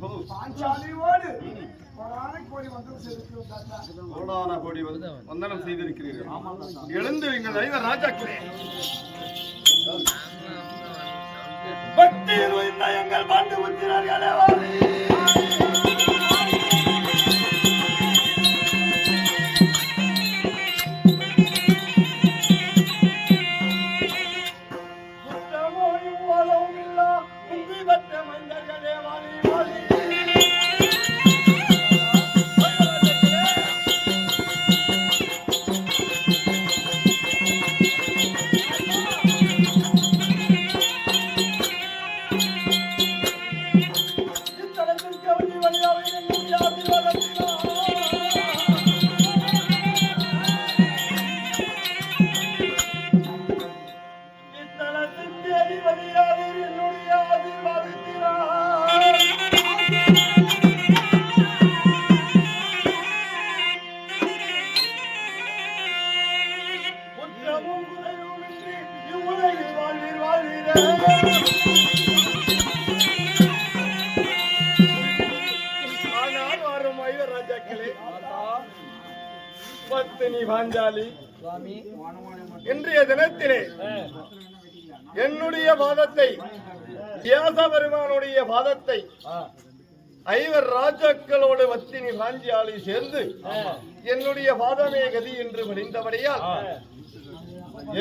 பாஞ்சாலியோடு கோடான கோடி வந்தனம் செய்திருக்கிறீர்கள். எழுந்துவீங்கள் ஐவர் ராஜாக்களே. பக்தியில் உய்ந்த எங்கள் பாண்டு புத்திரர்களே என்னுடைய வாதத்தை வியாச பெருமானுடைய வாதத்தை ஐவர் ராஜாக்களோடு வத்தினி பாஞ்சாலி சேர்ந்து என்னுடைய வாதமே கதி என்று முடிந்தபடியால்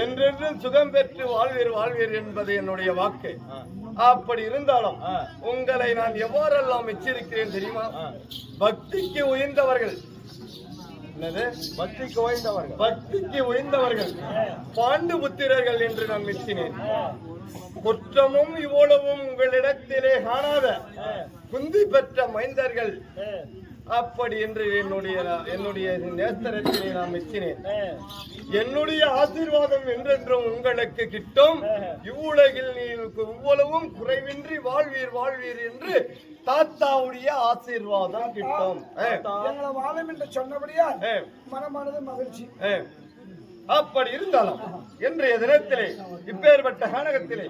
என்றென்றும் சுகம் பெற்று வாழ்வீர் வாழ்வீர் என்பது என்னுடைய வாக்கு. அப்படி இருந்தாலும் உங்களை நான் எவ்வாறெல்லாம் எச்சரிக்கிறேன் தெரியுமா? பக்திக்கு உயர்ந்தவர்கள். பக்திக்கு வாய்ந்தவர்கள் பக்திக்கு உயர்ந்தவர்கள். பாண்டு புத்திரர்கள் என்று நான் மெச்சினேன். குற்றமும் இவ்வளவும் உங்களிடத்திலே காணாத குந்தி பெற்ற மைந்தர்கள். அப்படி என்று என்னுடைய என்னுடைய நேசரத்திலே நான் மெச்சினேன் என்னுடைய ஆசீர்வாதம் என்றென்றும் உங்களுக்கு கிட்டும். இவ்வுலகில் நீ இவ்வளவும் குறைவின்றி வாழ்வீர் வாழ்வீர் என்று தாத்தாவுடைய ஆசீர்வாதம் கிட்டும். ஏ, மனமானது மகிழ்ச்சி. அப்படி இருந்தாலும் இன்றைய தினத்திலே இப்பேற்பட்ட கானகத்திலே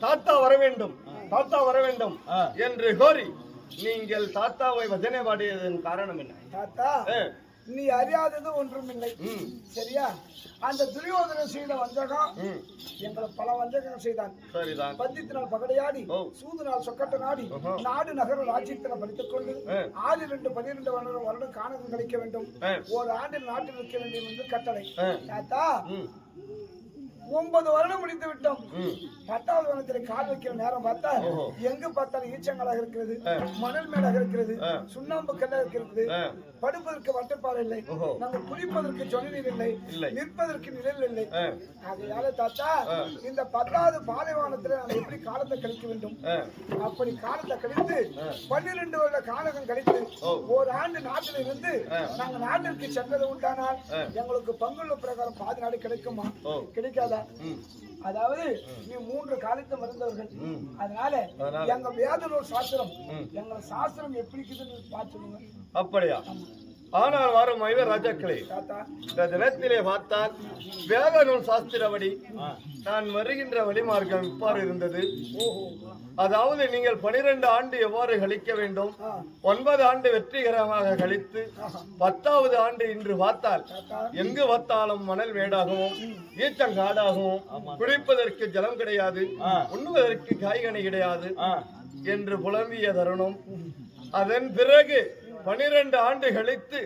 தாத்தா வர வேண்டும் தாத்தா வர வேண்டும் என்று கோரி நீங்கள் தாத்தாவை வஜனை பாடியதன் காரணம் என்ன? தாத்தா. நீ அறியாதது ஒன்றுமில்லை ம், சரியா அந்த துரியோதனன் செய்த வஞ்சகம் எங்களை பல வஞ்சகங்கள் செய்தான் சரிதான் பத்தித்தினால் பகடையாடி. சூதுனால் சொக்கட்ட நாடி. நாடு நகர ராஜ்யத்தில் படித்துக் கொண்டு. ஆறு இரண்டு பன்னிரண்டு வருடம் வருடம் காணகம் கழிக்க வேண்டும். ஒரு ஆண்டில் நாட்டில் இருக்க வேண்டும் என்று கட்டளை. தாத்தா ஒன்பது வருடம் முடித்து விட்டோம். பத்தாவது வருடத்தில் கால் வைக்கிற நேரம் பார்த்தா. எங்கு பார்த்தாலும் ஈச்சங்களாக இருக்கிறது. மணல் மேலாக இருக்கிறது. சுண்ணாம்பு கல்லாக இருக்கிறது. படுப்பதற்கு வட்டப்பாறை இல்லை. நாங்கள் குளிப்பதற்கு சொல் நீர் இல்லை. நிற்பதற்கு நிழல் இல்லை ஆகையால தாத்தா. இந்த பத்தாவது பாலைவனத்துல நாங்கள் எப்படி காலத்தை கழிக்க வேண்டும் அப்படி காலத்தை கழித்து பன்னிரண்டு வருட காலகம் கழித்து. ஒரு ஆண்டு நாட்டில் இருந்து. நாங்க நாட்டிற்கு சென்றது உண்டானால். எங்களுக்கு பங்குள்ள பிரகாரம் பாதி நாடு கிடைக்குமா. கிடைக்காதா அதாவது நீ மூன்று காலத்தை மறந்தவர்கள். அதனால? எங்க வேதனூர் சாஸ்திரம். எங்க சாஸ்திரம் எப்படி இருக்குதுன்னு பார்த்து சொல்லுங்க. அப்படியா? ஆனால் வரும் ஐவ ராஜாக்களே இந்த தினத்திலே பார்த்தால் வேத நூல் சாஸ்திரப்படி. நான் வருகின்ற வழிமார்க்கம் இவ்வாறு இருந்தது. அதாவது நீங்கள் பனிரெண்டு ஆண்டு எவ்வாறு கழிக்க வேண்டும். ஒன்பது ஆண்டு வெற்றிகரமாக கழித்து பத்தாவது ஆண்டு இன்று பார்த்தால் எங்கு பார்த்தாலும் மணல் மேடாகவும் ஈச்சங்காடாகவும் குடிப்பதற்கு ஜலம் கிடையாது உண்ணுவதற்கு காய்கனி கிடையாது என்று புலம்பிய தருணம். அதன் பிறகு பனிரெண்டு ஆண்டு கழித்து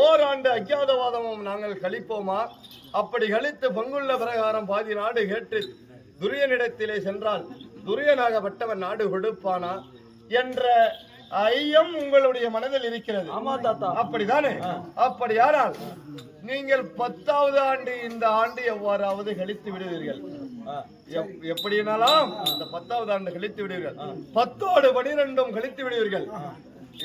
ஓராண்டு அஜாதவாதமும் நாங்கள் கழிப்போமா? அப்படி கழித்து பங்குள்ள பிரகாரம் பாதி நாடு கேட்டு துரியனிடத்திலே சென்றால் துரியனாகப்பட்டவன் நாடு கொடுப்பானா என்ற ஐயம் உங்களுடைய மனதில் இருக்கிறது. ஆமா தாத்தா. அப்படிதானே? அப்படியானால் நீங்கள் பத்தாவது ஆண்டு இந்த ஆண்டு எவ்வாறாவது கழித்து விடுவீர்கள்? எப்- எப்படினாலும் இந்த பத்தாவது ஆண்டு கழித்து விடுவீர்கள். பத்தோடு பனிரெண்டும் கழித்து விடுவீர்கள்.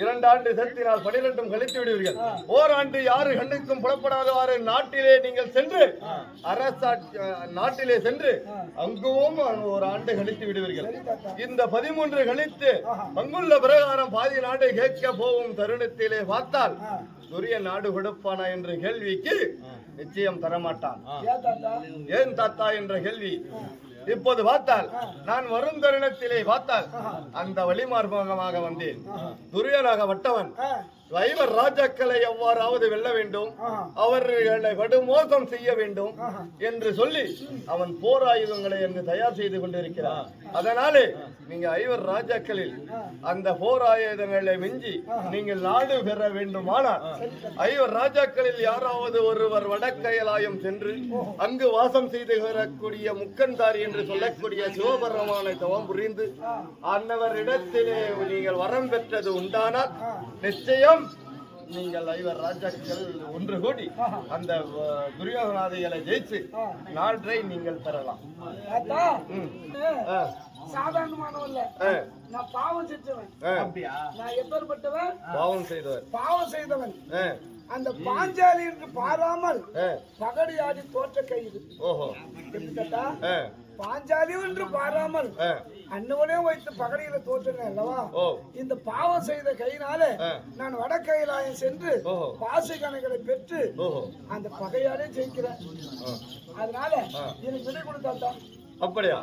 இரண்டு ஆண்டு செலுத்தினால் பனிரெண்டும் கழித்து விடுவீர்கள். ஓராண்டு யாரு கண்ணுக்கும் புலப்படாதவாறு நாட்டிலே நீங்கள் சென்று அரசாட்சி நாட்டிலே சென்று அங்குவும் ஒரு ஆண்டு கழித்து விடுவீர்கள். இந்த பதிமூன்று கழித்து அங்குள்ள பிரகாரம் பாதி நாடு கேட்க போகும் தருணத்திலே பார்த்தால் துரிய நாடு கொடுப்பானா என்ற கேள்விக்கு நிச்சயம் தரமாட்டான். ஏன் தாத்தா என்ற கேள்வி இப்போது பார்த்தால் நான் வரும் தருணத்திலே பார்த்தால் அந்த வழிமார்பகமாக வந்தேன். துரியனாக வட்டவன் வைவர் ராஜாக்களை எவ்வாறாவது வெல்ல வேண்டும் அவர்களை படுமோசம் செய்ய வேண்டும் என்று சொல்லி அவன் போர் ஆயுதங்களை என்று தயார் செய்து கொண்டிருக்கிறான். அதனாலே நீங்க ஐவர் ராஜாக்களில் அந்த போர் ஆயுதங்களை மிஞ்சி நீங்கள் நாடு பெற வேண்டுமானால் ஐவர் ராஜாக்களில் யாராவது ஒருவர் வடக்கையலாயம் சென்று அங்கு வாசம் செய்து வரக்கூடிய முக்கன்தாரி என்று சொல்லக்கூடிய சிவபெருமானை தவம் புரிந்து அன்னவர் இடத்திலே நீங்கள் வரம் பெற்றது உண்டானால் நிச்சயம் நீங்கள் ஐவர் ராஜாக்கள் ஒன்று கூடி அந்த அஹ், துரியோதனாதிகளை ஜெயிச்சு நாட்டை நீங்கள் பெறலாம். ஆ, நான் பாவம் செஞ்சவன். ஆ. நான் எப்பேற்பட்டவன் பாவம் செய்தவன். அந்த பாஞ்சாலி என்று பாராமல் பகடியாடி தோற்ற கைது ஓஹோ. பாஞ்சாலி என்று பாராமல் அன்னவனையும் வைத்து பகடியில தோற்றுனேன் அல்லவா? இந்த பாவம் செய்த கையினால. நான் வடக்கையிலாயம் சென்று ஓஹோ. பாசை கணக்குகளை பெற்று அந்த பகையாலே ஜெயிக்கிறேன். அதனால. எனக்கு விடை கொடுத்தாத்தா. அப்படியா?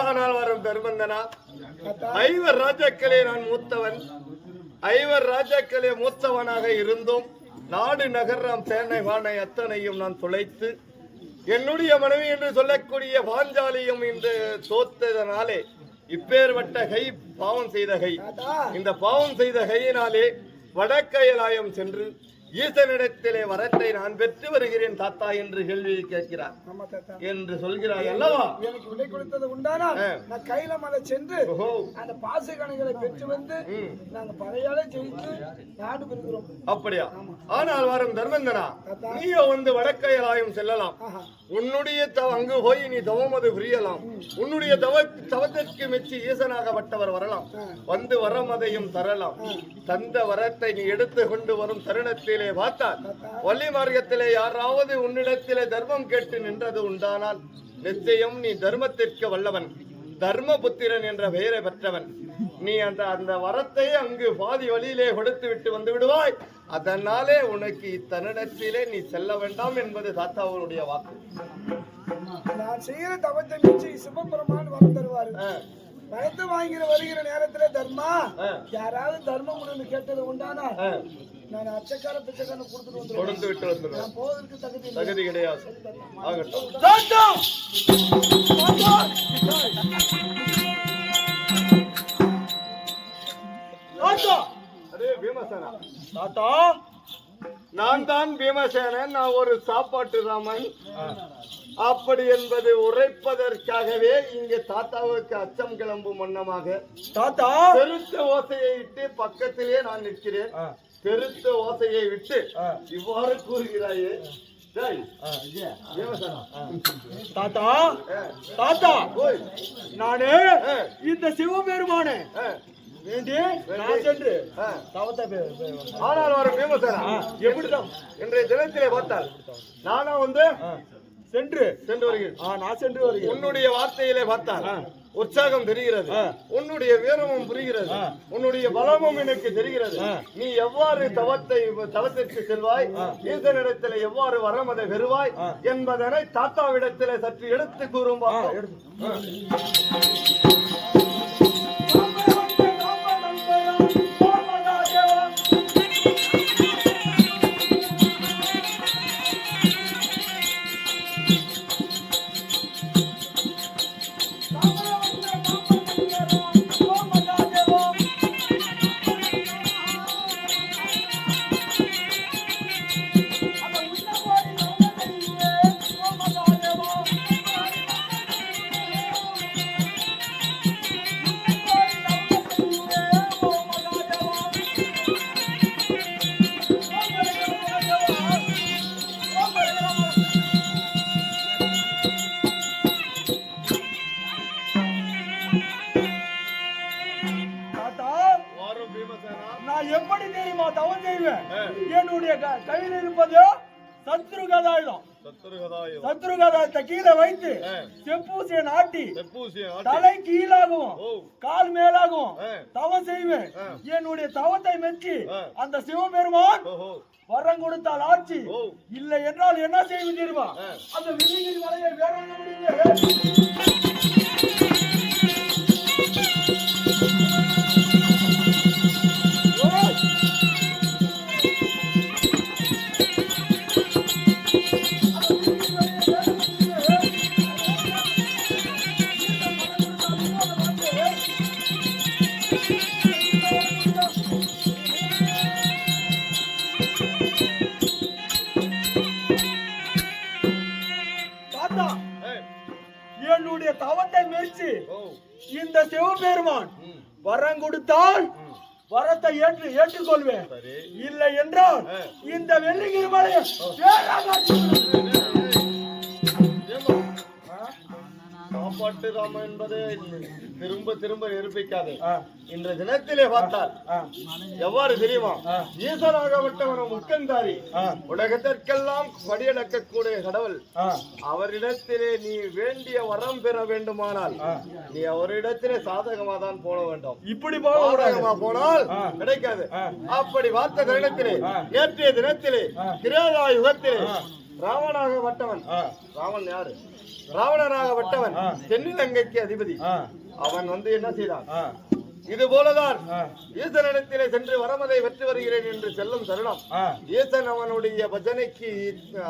ஆனால் வரும் தர்மந்தனா ஐவர் ராஜாக்களே நான் மூத்தவன். ஐவர் ராஜாக்களே மூத்தவனாக இருந்தும் நாடு நகரம் சேனை வானை அத்தனையும் நான் துளைத்து என்னுடைய மனைவி என்று சொல்லக்கூடிய பாஞ்சாலியும் இந்த தோத்ததனாலே இப்பேற்பட்ட கை பாவம் செய்த கை. இந்த பாவம் செய்த கையினாலே வடக்கயலாயம் சென்று ஈசனிடத்திலே வரத்தை நான் பெற்று வருகிறேன் தாத்தா என்று கேள்வி கேட்கிறார். என்று சொல்கிறாய் அல்லவா? எனக்கு விடை கொடுத்தது உண்டானால். நான் கையில மலை சென்று அந்த பாசை கணக்குகளை பெற்று வந்து. நாங்க பகையாலே ஜெயித்து நாடு பெறுகிறோம். அப்படியா? ஆனால் வரும் தர்மந்தனா. நீயோ வந்து வடக்கயலாயம் செல்லலாம். உன்னுடைய தவ அங்கு போய் நீ தவமது புரியலாம். உன்னுடைய தவ தவத்திற்கு மெச்சி ஈசனாகப்பட்டவர் வரலாம். வந்து வரமதையும் தரலாம். தந்த வரத்தை நீ எடுத்து கொண்டு வரும் தருணத்திலே பார்த்தால் வள்ளி மார்க்கத்திலே யாராவது உன்னிடத்திலே தர்மம் கேட்டு நின்றது உண்டானால் நிச்சயம் நீ தர்மத்திற்கு வல்லவன். தர்மபுத்திரன் என்ற பெயரை பெற்றவன். நீ அந்த அந்த வரத்தை அங்கு பாதி வழியிலே கொடுத்து விட்டு வந்து விடுவாய். அதனாலே உனக்கு இத்தருணத்திலே நீ செல்ல வேண்டாம் என்பது தாத்தாவுடைய வாக்கு. நான் செய்கிற தவத்தை மிச்சி சிவபெருமான் வரம் தருவாரு. பயத்து வாங்கிற வருகிற நேரத்துல தர்மா. யாராவது தர்மம் கேட்டது உண்டானா நான் அச்சக்கார பிச்சைக்காரன் கொடுத்துட்டு வந்துருவேன். கொடுத்து விட்டு நான் போவதற்கு தகுதி இல்லை. தகுதி கிடையாது. ஆகட்டும்! அதே பீமசேனா. தாத்தா! நான் தான் பீமசேனன் நான் ஒரு சாப்பாட்டு ராமன். அப்படி என்பது உரைப்பதற்காகவே இங்கே தாத்தாவுக்கு அச்சம் கிளம்பும் வண்ணமாக தாத்தா! பெருத்த ஓசையை இட்டு பக்கத்திலே நான் நிற்கிறேன். பெருத்த ஓசையை விட்டு இவ்வாறு கூறுகிறாயே. தாத்தா தாத்தா நானு இந்த சிவபெருமானே வேண்டி நான் சென்று. தவத்தை ஆனால் ஒரு பீமசேனா எப்படிதான்? இன்றைய தினத்திலே பார்த்தால் நானா வந்து சென்று. சென்று வருகிறேன். நான் சென்று வருகிறேன். உன்னுடைய வார்த்தையிலே பார்த்தால் உற்சாகம் தெரிகிறது. உன்னுடைய வீரமும் புரிகிறது. உன்னுடைய பலமும் எனக்கு தெரிகிறது. நீ எவ்வாறு தவத்தை தவத்திற்கு செல்வாய்? ஈசனிடத்தில் எவ்வாறு வரமதை பெறுவாய்? என்பதனை தாத்தாவிடத்தில் சற்று எடுத்து கூறும் செய்வேன். என்னுடைய கையில் இருப்பது சத்ரு கதாயுதம் சத்ரு கதாயத்தை கீழே வைத்து. செப்பூசியை நாட்டி. தலை கீழாகவும் கால் மேலாகவும் ஆ. தவம் செய்வேன். என்னுடைய தவத்தை மெச்சி. அந்த சிவபெருமான் வரம் கொடுத்தால் ஆட்சி இல்லை என்றால் என்ன செய்வது. அந்த விதியின் வலையை வேற முடியுங்க ம். வரம் கொடுத்தால் வரத்தை ஏற்று ஏற்றுக்கொள்வேன் இல்லை என்றால். இந்த வெள்ளிங்கிரி மலையை சாப்பாட்டு ராம என்பதை திரும்ப திரும்ப நிரூபிக்காது. இன்ற தினத்திலே பார்த்தால் எவ்வாறு தெரியுமா? ஈசனாகப்பட்டவன் முக்கந்தாரி. உலகத்திற்கெல்லாம் படியளக்கக்கூடிய கடவுள். அவரிடத்திலே நீ வேண்டிய வரம் பெற வேண்டுமானால் நீ அவரிடத்திலே சாதகமா தான் போட வேண்டும். இப்படி போக சாதகமா போனால் கிடைக்காது. அப்படி பார்த்த தருணத்திலே நேற்றைய தினத்திலே கிரேதா யுகத்திலே ராவணாகப்பட்டவன். ராவன் யாரு? ராவணனாகப்பட்டவன் தென்னிலங்கைக்கு அதிபதி. அவன் வந்து என்ன செய்தான்? இது போலதான் ஈசனிடத்திலே சென்று வரமதை வெற்றி வருகிறேன் என்று செல்லும் தருணம். ஈசன் அவனுடைய பஜனைக்கு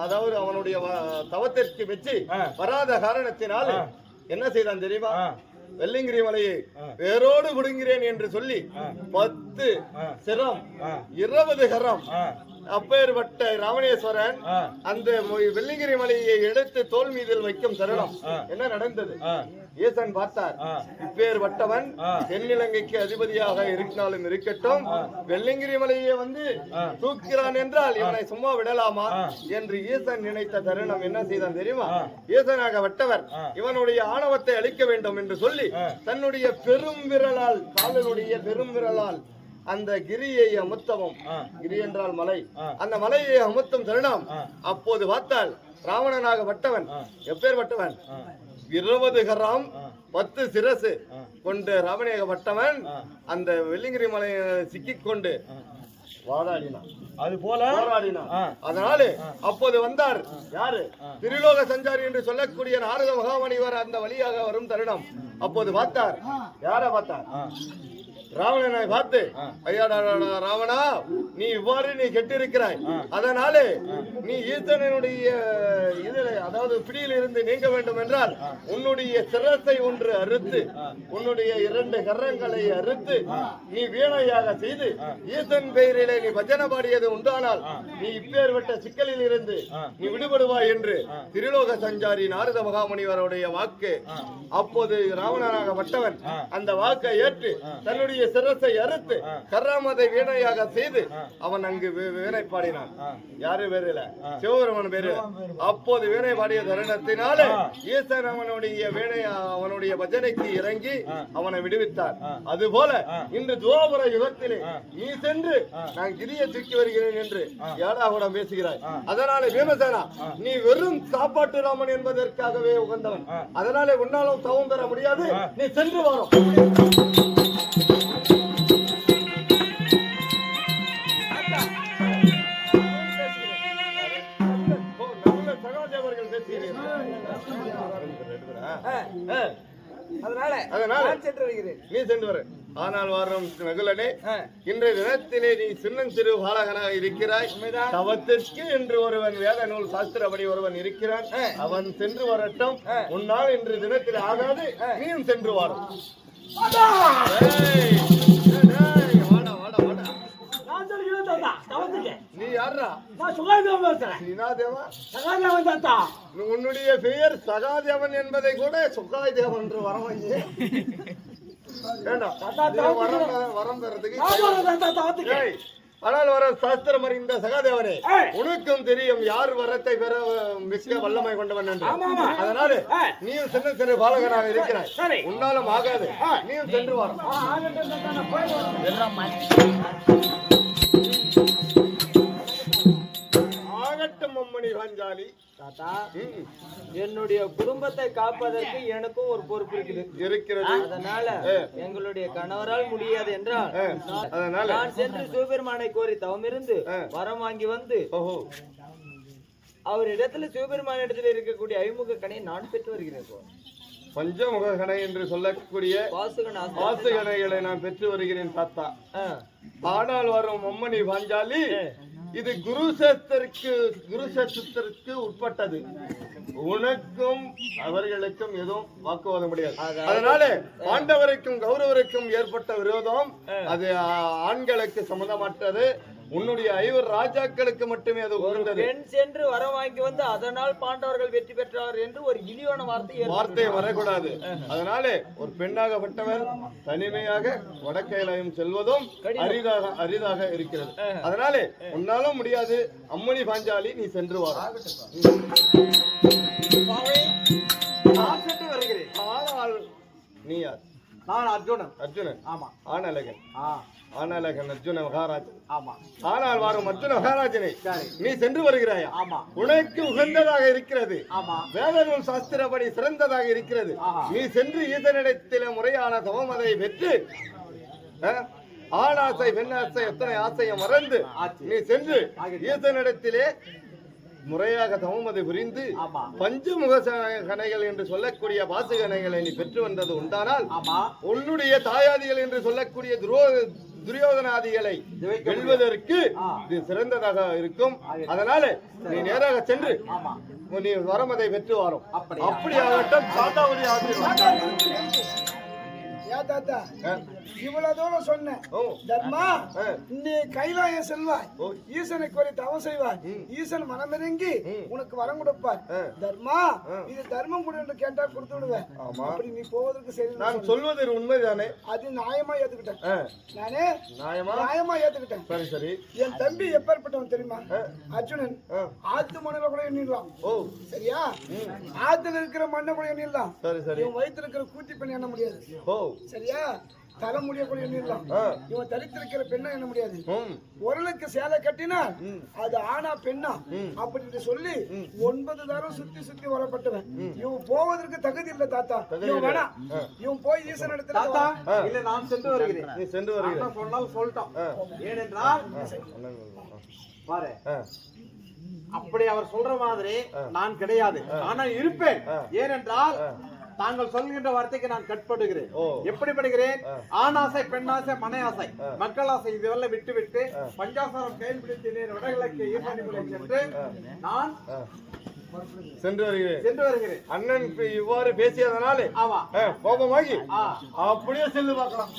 அதாவது அவனுடைய தவத்திற்கு வெற்றி வராத காரணத்தினால் என்ன செய்தான் தெரியுமா? வெள்ளிங்கிரி மலையை வேரோடு விடுங்கிறேன் என்று சொல்லி பத்து சிரம் இருபது கரம் அப்பேற்பட்ட ராமணேஸ்வரன் அந்த வெள்ளிங்கிரி மலையை எடுத்து தோல் மீதில் வைக்கும் தருணம் என்ன நடந்தது? ஈசன் பார்த்தார். இப்பேற்பட்டவன் தென்னிலங்கைக்கு அதிபதியாக இருந்தாலும் இருக்கட்டும் வெள்ளிங்கிரி மலையை வந்து தூக்கிறான் என்றால் இவனை சும்மா விடலாமா? என்று ஈசன் நினைத்த தருணம் என்ன செய்தான் தெரியுமா? ஈசனாக வட்டவர் இவனுடைய ஆணவத்தை அழிக்க வேண்டும் என்று சொல்லி தன்னுடைய பெரும் விரலால் காலனுடைய பெரும் விரலால் அந்த கிரியை அமுத்தவும். கிரி என்றால் மலை. அந்த மலையை அமுத்தும் தருணம் அப்போது பார்த்தால் ராவணனாக வட்டவன் எப்பேர் வட்டவன் இருபது கரம் பத்து சிரசு கொண்டு ராவணேக வட்டவன் அந்த வெள்ளிங்கிரி மலையை சிக்கிக் கொண்டு வாதாடினான். அது போல? போராடினான். அதனால அப்போது வந்தார். யாரு? திரிலோக சஞ்சாரி என்று சொல்லக்கூடிய நாரத மகாமணிவர் அந்த வழியாக வரும் தருணம். அப்போது பார்த்தார். யார பார்த்தார்? ராவணனை பார்த்து ஐயா டா, டா, டா, ராவணா நீ இவ்வாறு நீ கெட்டிருக்கிறாய். அதனாலே நீ ஈசனுடைய இதில் அதாவது பிடியில் இருந்து நீங்க வேண்டும் என்றால் உன்னுடைய சிரத்தை ஒன்று அறுத்து உன்னுடைய இரண்டு கரங்களை அறுத்து நீ வீணையாக செய்து ஈசன் பெயரிலே நீ பஜனை பாடியது உண்டானால் நீ இப்பேற்பட்ட சிக்கலில் இருந்து நீ விடுபடுவாய் என்று திருலோக சஞ்சாரி நாரத மகாமுனிவருடைய வாக்கு. அப்போது ராவணனாக பட்டவன் அந்த வாக்கை ஏற்று தன்னுடைய சிரசை அறுத்து கர்ராமதை வீணையாக செய்து அவன் அங்கு வீணை பாடினான் யாரு பேருல சிவபெருமன் பேரு அப்போது வீணை பாடிய தருணத்தினாலே ஈசன் அவனுடைய வீணை அவனுடைய பஜனைக்கு இறங்கி அவனை விடுவித்தார். அதுபோல இன்று துவாபர யுகத்திலே நீ சென்று நான் கிரியை தூக்கி வருகிறேன் என்று ஏடாகுடம் பேசுகிறாய்? அதனாலே பீமசேனா நீ வெறும் சாப்பாட்டு ராமன் என்பதற்காகவே உகந்தவன். அதனாலே உன்னாலும் தவம் பெற முடியாது. நீ சென்று வரும் அதனால நான் சென்று வருகிறேன். நீ சென்று வர. ஆனால் வரும் நகுலனே இன்றைய தினத்திலே நீ சின்னஞ்சிறு பாலகனாக இருக்கிறாய். தவத்திற்கு என்று ஒருவன் வேத நூல் சாஸ்திரப்படி ஒருவன் இருக்கிறான். அவன் சென்று வரட்டும். உன்னால் இன்று தினத்தில் ஆகாது. நீயும் சென்று வரும் உன்னுடைய பெயர் சகாதேவன் என்பதை கூட சுகாய் தேவன் என்று வரவங்க வேண்டாம் வரம் வரம் பெறதுக்கு ஆனால் வர சாஸ்திரம் அறிந்த சகாதேவனே. உனக்கும் தெரியும் யார் வரத்தை பெற மிக்க வல்லமை கொண்டவன் என்று. அதனால. நீயும் சின்ன சிறு பாலகனாக இருக்கிறாய். உன்னாலும் ஆகாது நீயும் சென்று வரும் ஆ, பாஞ்சாலி தாத்தா என்னுடைய குடும்பத்தை காப்பதற்கு எனக்கும் ஒரு பொறுப்பு இருக்குது. இருக்கிறது. அதனால எங்களுடைய கணவரால் முடியாது என்றால் அதனால? நான் சென்று சிவபெருமானை கோரி தவமிருந்து. வரம் வாங்கி வந்து அவர் இடத்துல சிவபெருமான இடத்துல இருக்கக்கூடிய ஐமுக கனியை நான் பெற்று வருகிறேன் இப்போ. பஞ்சமுக கணை என்று சொல்லக்கூடிய வாசுகன் ஆஸ்தி- வாசு கணைகளை நான் பெற்று வருகிறேன் தாத்தா. ஆனால் வரும் அம்மணி பாஞ்சாலி இது குருசத்திற்கு குருசத்திற்கு உட்பட்டது. உனக்கும் அவர்களுக்கும் எதுவும் வாக்குவாதம் முடியாது அதனால பாண்டவருக்கும் கௌரவருக்கும் ஏற்பட்ட விரோதம் அது ஆண்களுக்கு சம்பந்தமற்றது உன்னுடைய ஐவர் ராஜாக்களுக்கு மட்டுமே அது உகந்தது. பெண் சென்று வர வாங்கி வந்து அதனால் பாண்டவர்கள் வெற்றி பெற்றார் என்று ஒரு இழிவான வார்த்தை ஏற்படுத்தி- வார்த்தை வரக்கூடாது. அதனாலே ஒரு பெண்ணாகப்பட்டவர் தனிமையாக வடக்கைலாயம் செல்வதும் அரிதாக அரிதாக இருக்கிறது. அதனாலே உன்னாலும் முடியாது. அம்மணி பாஞ்சாலி நீ சென்று வா வருகிறேன். ஆனால் நீ யார்? நான் அர்ஜுனன். அர்ஜுனன்? ஆமா. ஆனலகன். ஆ. ஆனலகன் அர்ஜுன மகாராஜ். ஆமா. ஆனால் வரும் அர்ஜுன மகாராஜனை. நீ சென்று வருகிறாயா? ஆமா. உனக்கு உகந்ததாக இருக்கிறது. ஆமா. வேதநூல் சாஸ்திரப்படி சிறந்ததாக இருக்கிறது. நீ சென்று ஈசனிடத்தில முறையான தவமதை பெற்று ஆணாசை பெண்ணாசை எத்தனை ஆசையை மறந்து. நீ சென்று. ஈசனிடத்திலே முறையாக தவமதை புரிந்து. பஞ்சமுக கணைகள் என்று சொல்லக்கூடிய பாசுகணைகளை நீ பெற்று வந்தது உண்டானால் உன்னுடைய தாயாதிகள் என்று சொல்லக்கூடிய துரோ துரியோதனாதிகளை வெல்வதற்கு. இது சிறந்ததாக இருக்கும். அதனால நீ நேராக சென்று நீ வரமதை பெற்று வரும்? அப்படி ஆகட்டும் ஆசீர்வாதம் ஏன் தாத்தா. இவ்வளவு தூரம் சொன்னேன். தர்மா. நீ கைலாயம் செல்வாய். ஓ. ஈசனை கோரி தவம் செய்வாய். ஈசன் மனமிறங்கி உனக்கு வரம் கொடுப்பார். தர்மா இது தர்மம் கொடு என்று கேட்டா கொடுத்து விடுவேன். அப்படி நீ போவதற்கு சரி நான் சொல்வது உண்மைதானே? அது நியாயமா ஏத்துக்கிட்டேன். நானே நியாயமா? நியாயமா ஏத்துக்கிட்டேன். சரி சரி. என் தம்பி எப்பேற்பட்டவன் தெரியுமா? அர்ஜுனன். ஆத்து மண்ணில கூட எண்ணிடலாம். ஓ. சரியா? ஆத்துல இருக்கிற மண்ணை கூட எண்ணிடலாம். சரி சரி. வயித்துல இருக்கிற கூத்தி பெண் எண்ண முடியாது. ஓ. சரியா? தலைமுடிய கூட எண்ணிடலாம். இவன் தரித்திருக்கிற பெண்ணை எண்ண முடியாது? உரலுக்கு சேலை கட்டினால் அது ஆனா பெண்ணா? அப்படின்னு சொல்லி ஒன்பது தரம் சுத்தி சுத்தி வரப்பட்டவன் இவன் போவதற்கு தகுதி இல்ல தாத்தா. இவன் வேணாம். இவன் போய் ஈசன் இடத்துல தாத்தா. இல்ல நான் சென்று வருகிறேன். நீ சென்று வருகிறேன். சொன்னால் சொல்லிட்டோம் ஏனென்றால் பாரு. அப்படி அவர் சொல்ற மாதிரி நான் கிடையாது. ஆனா இருப்பேன். ஏனென்றால் தாங்கள் சொல்கின்ற வார்த்தைக்கு நான் கட்படுகிறேன். எப்படி படுகிறேன் ஆணாசை பெண்ணாசை மனை ஆசை மக்கள் ஆசை இதெல்லாம் விட்டு விட்டு பஞ்சாசாரம் செயல்படுத்தினேன் வடகிழக்கு ஈசானிகளை சென்று நான். சென்று வருகிறேன். சென்று வருகிறேன். அண்ணன் இவ்வாறு பேசியதனாலே ஆமா. கோபமாகி அப்படியே செல்லு பார்க்கலாம்.